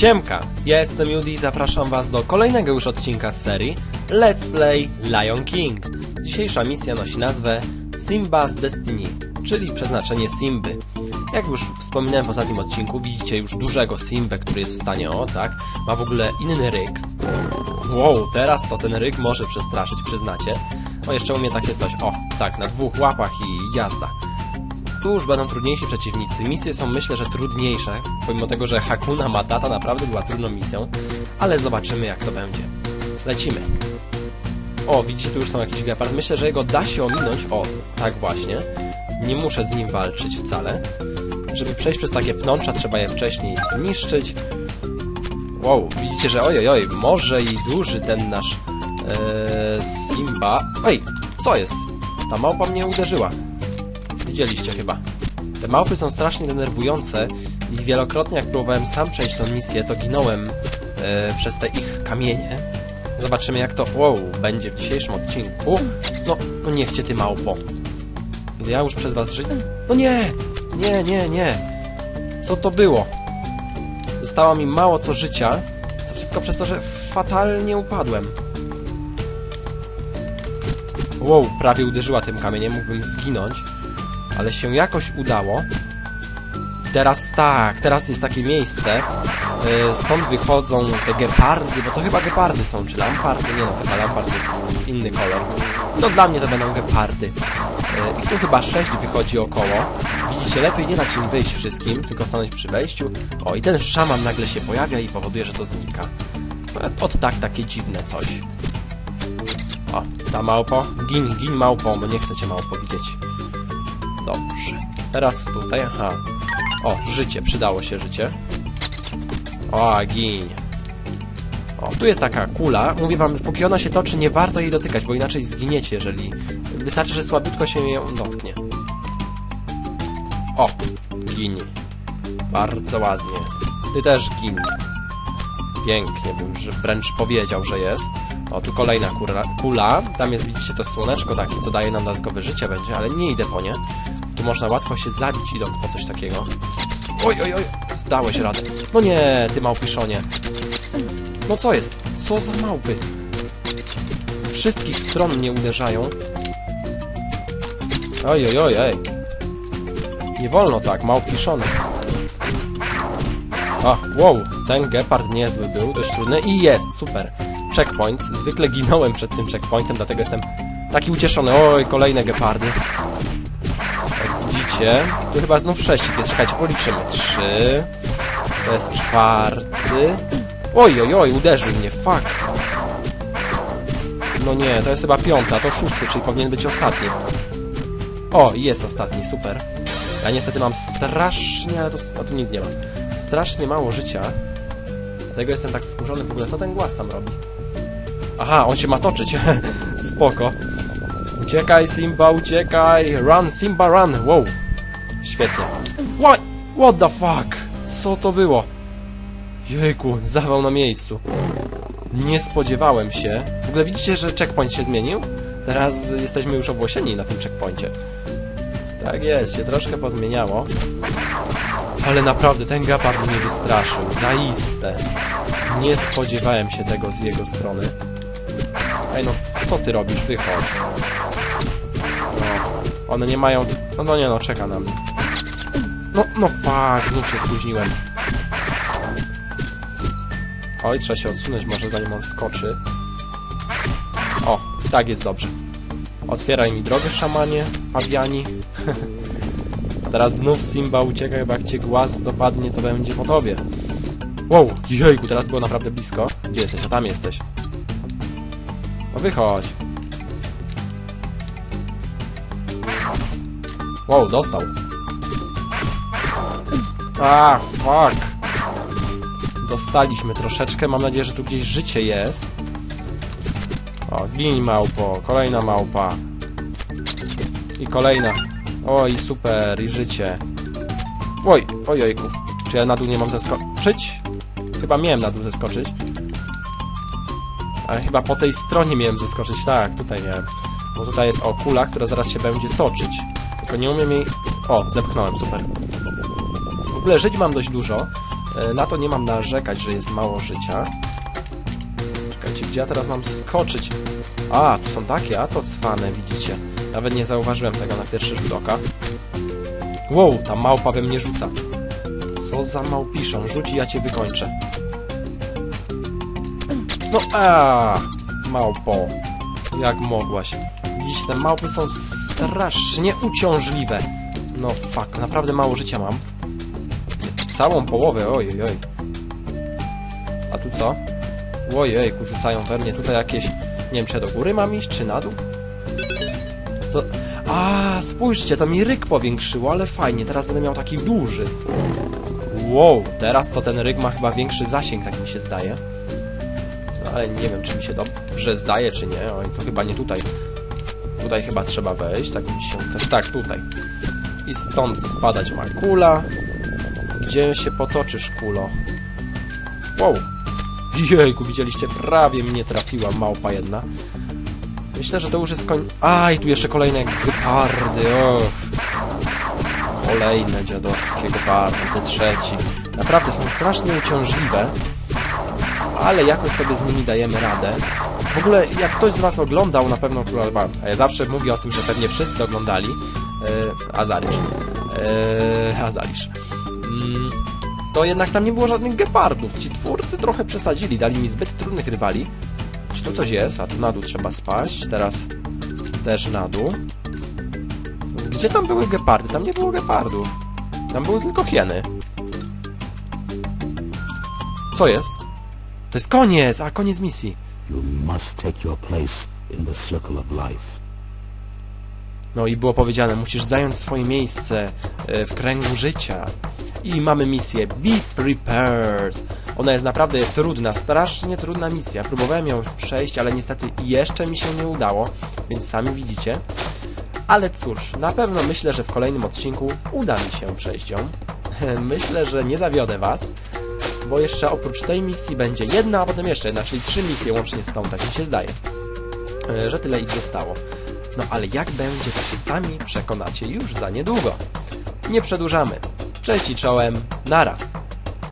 Siemka, ja jestem Judy i zapraszam was do kolejnego już odcinka z serii Let's Play Lion King. Dzisiejsza misja nosi nazwę Simba's Destiny, czyli przeznaczenie Simby. Jak już wspominałem w ostatnim odcinku, widzicie już dużego Simbę, który jest w stanie, o tak, ma w ogóle inny ryk. Wow, teraz to ten ryk może przestraszyć, przyznacie. O, jeszcze umie takie coś, o, tak, na dwóch łapach i jazda. Tu już będą trudniejsi przeciwnicy. Misje są myślę, że trudniejsze, pomimo tego, że Hakuna Matata naprawdę była trudną misją, ale zobaczymy jak to będzie. Lecimy. O, widzicie, tu już są jakiś gepard. Myślę, że jego da się ominąć. O, tak właśnie. Nie muszę z nim walczyć wcale. Żeby przejść przez takie pnącza, trzeba je wcześniej zniszczyć. Wow, widzicie, że oj, oj, może i duży ten nasz ee, Simba. Ej, co jest? Ta małpa mnie uderzyła. Widzieliście chyba. Te małpy są strasznie denerwujące i wielokrotnie jak próbowałem sam przejść tą misję, to ginąłem e, przez te ich kamienie. Zobaczymy jak to, wow, będzie w dzisiejszym odcinku. No, no niechcie ty małpo. Gdy ja już przez was żyję... No nie! Nie, nie, nie! Co to było? Zostało mi mało co życia. To wszystko przez to, że fatalnie upadłem. Wow, prawie uderzyła tym kamieniem, mógłbym zginąć ale się jakoś udało. Teraz tak, teraz jest takie miejsce, yy, stąd wychodzą te gepardy, bo to chyba gepardy są, czy lampardy? Nie no, chyba lampard jest inny kolor. No dla mnie to będą gepardy. Yy, ich tu chyba sześć wychodzi około. Widzicie, lepiej nie dać im wyjść wszystkim, tylko stanąć przy wejściu. O, i ten szaman nagle się pojawia i powoduje, że to znika. Od tak, takie dziwne coś. O, ta małpo. Gin, gin małpo, bo nie chcecie małpo widzieć. Dobrze. Teraz tutaj, aha. O, życie, przydało się życie. O, gin. O, tu jest taka kula. Mówię wam, że póki ona się toczy, nie warto jej dotykać, bo inaczej zginiecie, jeżeli... Wystarczy, że słabiutko się ją dotknie. O, gin. Bardzo ładnie. Ty też gin. Pięknie, bym wręcz powiedział, że jest. O, tu kolejna kura, kula. Tam jest, widzicie, to słoneczko takie, co daje nam dodatkowe życie będzie, ale nie idę po nie. Tu można łatwo się zabić, idąc po coś takiego. Oj, oj, oj, zdałeś radę. No nie, ty małpiszonie. No co jest? Co za małpy? Z wszystkich stron mnie uderzają. Oj, oj, oj, ej. Nie wolno tak, małpiszony. A, wow, ten gepard niezły był, dość trudny i jest, super. Checkpoint, zwykle ginąłem przed tym checkpointem, dlatego jestem taki ucieszony. Oj, kolejne gepardy. Jak widzicie, tu chyba znów sześcik jest, czekajcie, policzymy. Trzy, to jest czwarty. Oj, oj, oj, uderzył mnie, fuck. No nie, to jest chyba piąta, to szósty, czyli powinien być ostatni. O, jest ostatni, super. Ja niestety mam strasznie, ale to... Tu nic nie mam. Strasznie mało życia. Dlatego jestem tak wkurzony w ogóle. Co ten głaz tam robi? Aha, on się ma toczyć. Spoko. Uciekaj, Simba, uciekaj! Run, Simba, run! Wow. Świetnie. What? What the fuck? Co to było? Jejku, zawał na miejscu. Nie spodziewałem się. W ogóle widzicie, że checkpoint się zmienił? Teraz jesteśmy już owłosieni na tym checkpoincie. Tak jest, się troszkę pozmieniało. Ale naprawdę, ten gepard mnie wystraszył. Zaiste. Nie spodziewałem się tego z jego strony. Ej no, co ty robisz? Wychodź. No, one nie mają... No, no nie no, czeka na mnie. No, no fuck, znów się spóźniłem. Oj, trzeba się odsunąć może zanim on skoczy. O, tak jest dobrze. Otwieraj mi drogę, szamanie, Fabiani. Teraz znów Simba ucieka, chyba jak cię głaz dopadnie, to będzie po tobie. Wow, jejku, teraz było naprawdę blisko. Gdzie jesteś? A tam jesteś. No wychodź. Wow, dostał. A, fuck. Dostaliśmy troszeczkę. Mam nadzieję, że tu gdzieś życie jest. O, gin małpo. Kolejna małpa. I kolejna. Oj, super. I życie. Oj, ojejku. Czy ja na dół nie mam zeskoczyć? Chyba miałem na dół zeskoczyć. Ale chyba po tej stronie miałem zeskoczyć. Tak, tutaj miałem. Bo tutaj jest o kula, która zaraz się będzie toczyć. Tylko nie umiem jej... O, zepchnąłem, super. W ogóle żyć mam dość dużo, E, Na to nie mam narzekać, że jest mało życia. Czekajcie, gdzie ja teraz mam skoczyć? A, tu są takie, a to cwane, widzicie. Nawet nie zauważyłem tego na pierwszy rzut oka. Wow, ta małpa we mnie rzuca. Co za małpiszą? Rzuci, ja cię wykończę. No a, małpo. Jak mogłaś? Widzicie, te małpy są strasznie uciążliwe. No fuck, naprawdę mało życia mam. Całą połowę, ojej, oj. A tu co? Ojej, rzucają we mnie tutaj jakieś... Nie wiem, czy do góry mam iść, czy na dół? Co? A, spójrzcie, to mi ryk powiększyło, ale fajnie, teraz będę miał taki duży. Wow, teraz to ten ryk ma chyba większy zasięg, tak mi się zdaje. Ale nie wiem, czy mi się dobrze zdaje, czy nie. Oj, to chyba nie tutaj. Tutaj chyba trzeba wejść, tak mi się... Tak, tak tutaj. I stąd spadać ma kula. Gdzie się potoczysz, kulo? Wow. Jejku, widzieliście? Prawie mnie trafiła małpa jedna. Myślę, że to już jest koń... Aj, tu jeszcze kolejne gepardy, och. Kolejne dziadowskie gepardy, te trzeci. Naprawdę są strasznie uciążliwe, ale jakoś sobie z nimi dajemy radę. W ogóle, jak ktoś z was oglądał na pewno Króla Lwa, a ja zawsze mówię o tym, że pewnie wszyscy oglądali, e, Azarisz, e, Azarisz, mm, to jednak tam nie było żadnych gepardów. Ci twórcy trochę przesadzili, dali mi zbyt trudnych rywali. Czy tu coś jest? A tu na dół trzeba spaść. Teraz też na dół. Gdzie tam były gepardy? Tam nie było gepardów. Tam były tylko hieny. Co jest? To jest koniec! A, koniec misji. No i było powiedziane, musisz zająć swoje miejsce e, w kręgu życia. I mamy misję Be Prepared. Ona jest naprawdę trudna, strasznie trudna misja. Próbowałem ją przejść, ale niestety jeszcze mi się nie udało, więc sami widzicie. Ale cóż, na pewno myślę, że w kolejnym odcinku uda mi się przejść ją. Myślę, że nie zawiodę Was, bo jeszcze oprócz tej misji będzie jedna, a potem jeszcze jedna, czyli trzy misje łącznie z tą, tak mi się zdaje, e, że tyle ich zostało. No ale jak będzie, to się sami przekonacie już za niedługo. Nie przedłużamy. Cześć i czołem, nara.